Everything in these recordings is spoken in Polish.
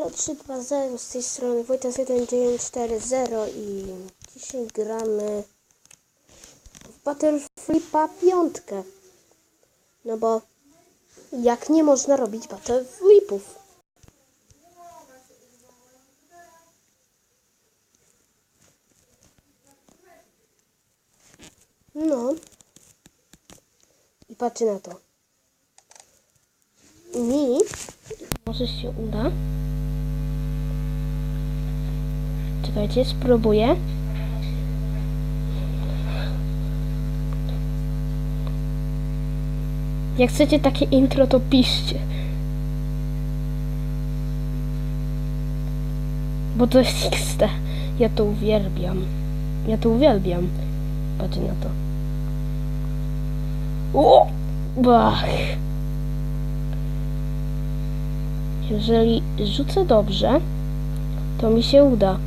Elo 320 z tej strony Wojtas 1940 i dzisiaj gramy w Battleflipa 5. No bo jak nie można robić Battleflipów? No. I patrzcie na to. Mi może się uda. Czekajcie, spróbuję. Jak chcecie takie intro, to piszcie. Bo to jest XT. Ja to uwielbiam. Ja to uwielbiam. Patrzcie na to. O! Bach! Jeżeli rzucę dobrze, to mi się uda.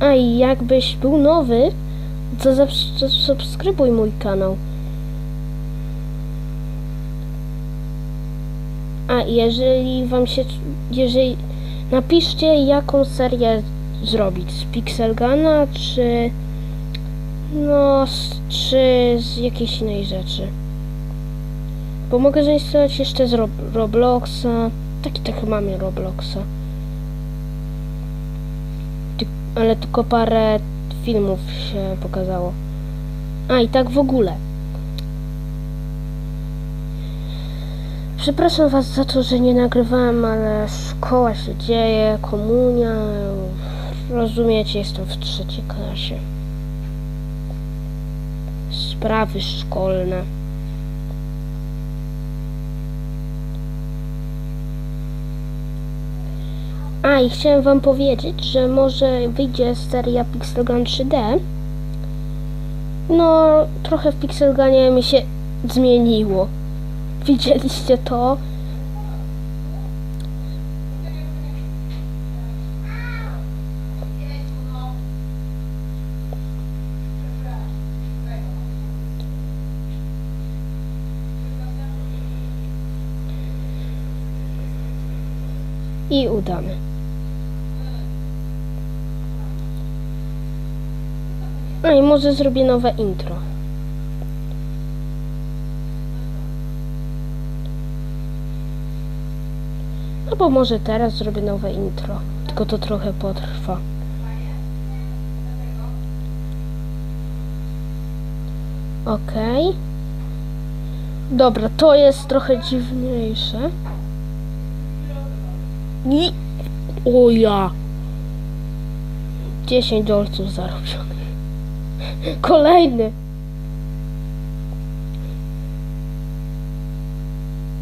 A i jakbyś był nowy, to zasubskrybuj mój kanał. A jeżeli wam się, jeżeli napiszcie jaką serię zrobić, z Pixelgana czy no, z, czy z jakiejś innej rzeczy. Bo mogę zainstalować jeszcze z Rob Robloxa. Taki tak mamy Robloxa. Ale tylko parę filmów się pokazało. A i tak w ogóle. Przepraszam Was za to, że nie nagrywałem, ale szkoła się dzieje, komunia. Rozumiecie, jestem w trzeciej klasie. Sprawy szkolne. A i chciałem wam powiedzieć, że może wyjdzie seria Pixel Gun 3D. No, trochę w Pixel Gunie mi się zmieniło. Widzieliście to? I udamy. A i może zrobię nowe intro. No bo może teraz zrobię nowe intro. Tylko to trochę potrwa. Okej. Dobra, to jest trochę dziwniejsze. I... O ja! 10 dolców zarobionych. Kolejny.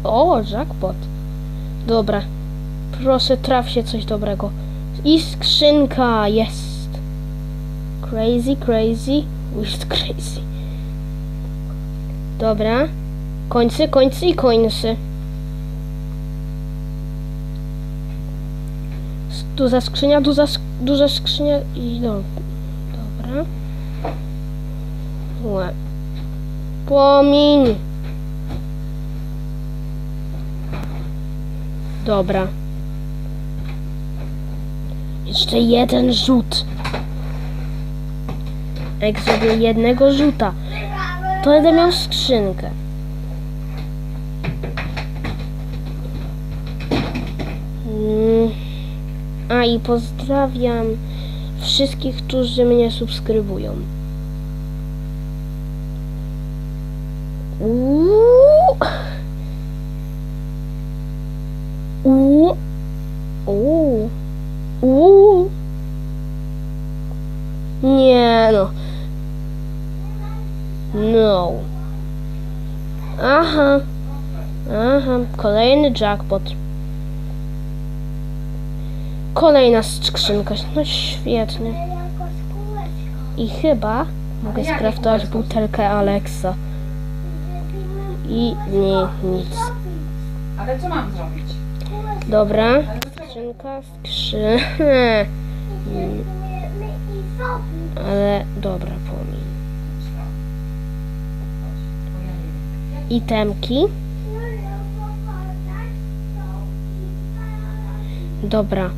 O, jackpot. Dobra. Proszę, traf się coś dobrego. I skrzynka jest. Crazy, crazy, with crazy. Dobra. Końcy, końcy i końcy. Duża skrzynia, duża, duża skrzynia i no. Dobra. Łe. Płomień. Dobra. Jeszcze jeden rzut. Jak zrobię jednego rzuta, to będę miał skrzynkę. Mm. A i pozdrawiam wszystkich, którzy mnie subskrybują. Uuu. Uuu. Uuu. Uuu. Nie no. No. Aha. Aha. Kolejny jackpot. Kolejna skrzynka. No świetnie. I chyba mogę skraftować butelkę Alexa. I nie, nic. Ale co mam zrobić? Dobra. Skrzynka, skrzy... Ale dobra, pomij. Itemki. Dobra.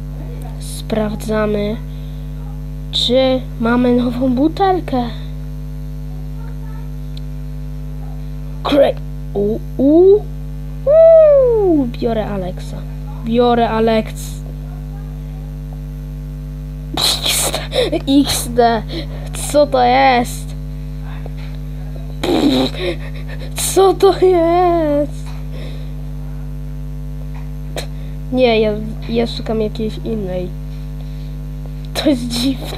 Sprawdzamy, czy mamy nową butelkę. Kre... U, u, u, biorę Alexa. Biorę Alex. XD, XD. Co to jest? Co to jest? Nie, ja, ja szukam jakiejś innej. To jest dziwne.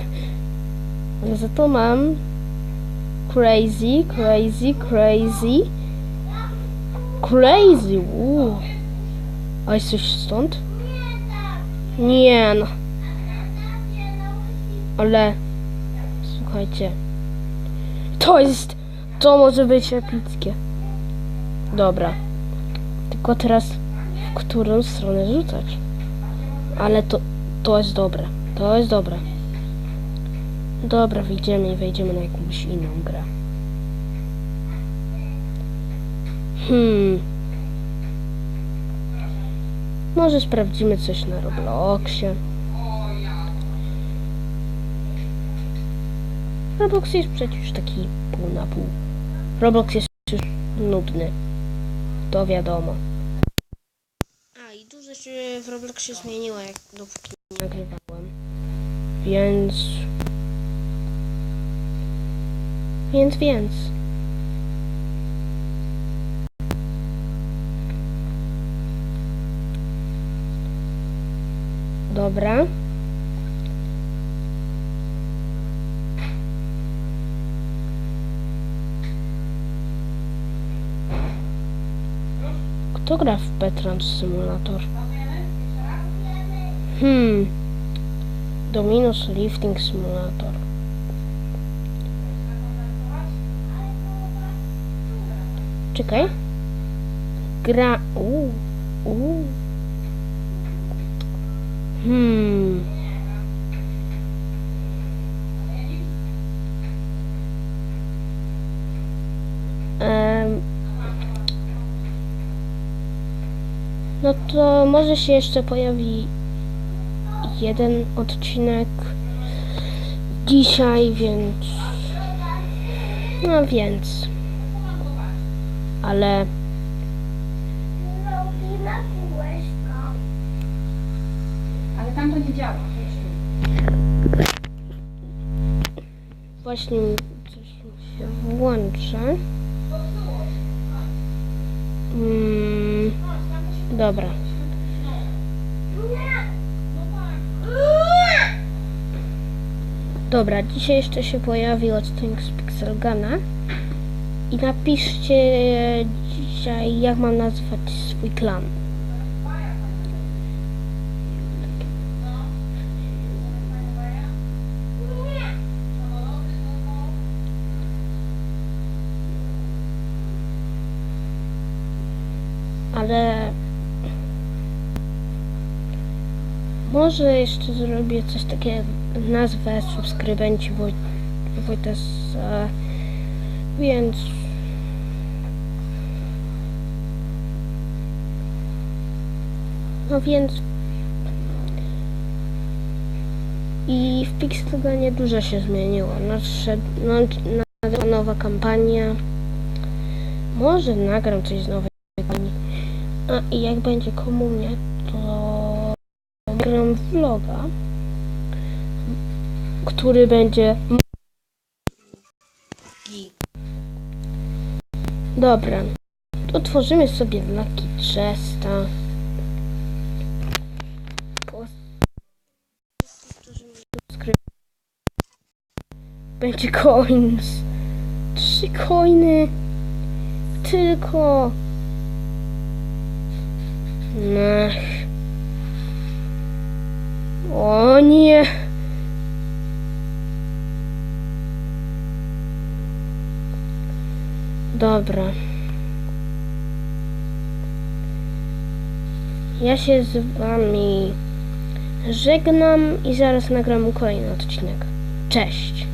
Za to mam crazy, crazy, crazy. Crazy, uuu. A jest coś stąd? Nie no. Ale słuchajcie. To jest. To może być epickie. Dobra. Tylko teraz w którą stronę rzucać? Ale to. To jest dobre. To jest dobre. Dobra, wyjdziemy i wejdziemy na jakąś inną grę. Hmm. Może sprawdzimy coś na Robloxie. Roblox jest przecież taki pół na pół. Roblox jest już nudny. To wiadomo. A i dużo się w Robloxie zmieniło, jak dopóki nie nagrywałem. Więc... Więc, więc. Dobra. Kto gra w Petrans Simulator? Hmm. Dominus Lifting Simulator. Czekaj. Gra. Uuu. Uuu. Hmm. No to może się jeszcze pojawi jeden odcinek dzisiaj, więc. No więc. Ale. Ale tam to nie działa. Właśnie coś się włącza. Mm, dobra. Dobra, dzisiaj jeszcze się pojawi odcinek z Pixelgana. I napiszcie dzisiaj, jak mam nazwać swój klan. Ale może jeszcze zrobię coś takiego, nazwę subskrybenci Woj, Wojtes, e, więc no więc i w Pixelganie dużo się zmieniło, nadszedł, no, nowa kampania, może nagram coś z nowej kampanii. A i jak będzie komunia, to gram vloga, który będzie. Dobra, otworzymy sobie Lucky Chesta. Będzie coins. Trzy coiny. Tylko. Ach. O nie. Dobra. Ja się z wami żegnam i zaraz nagram kolejny odcinek. Cześć.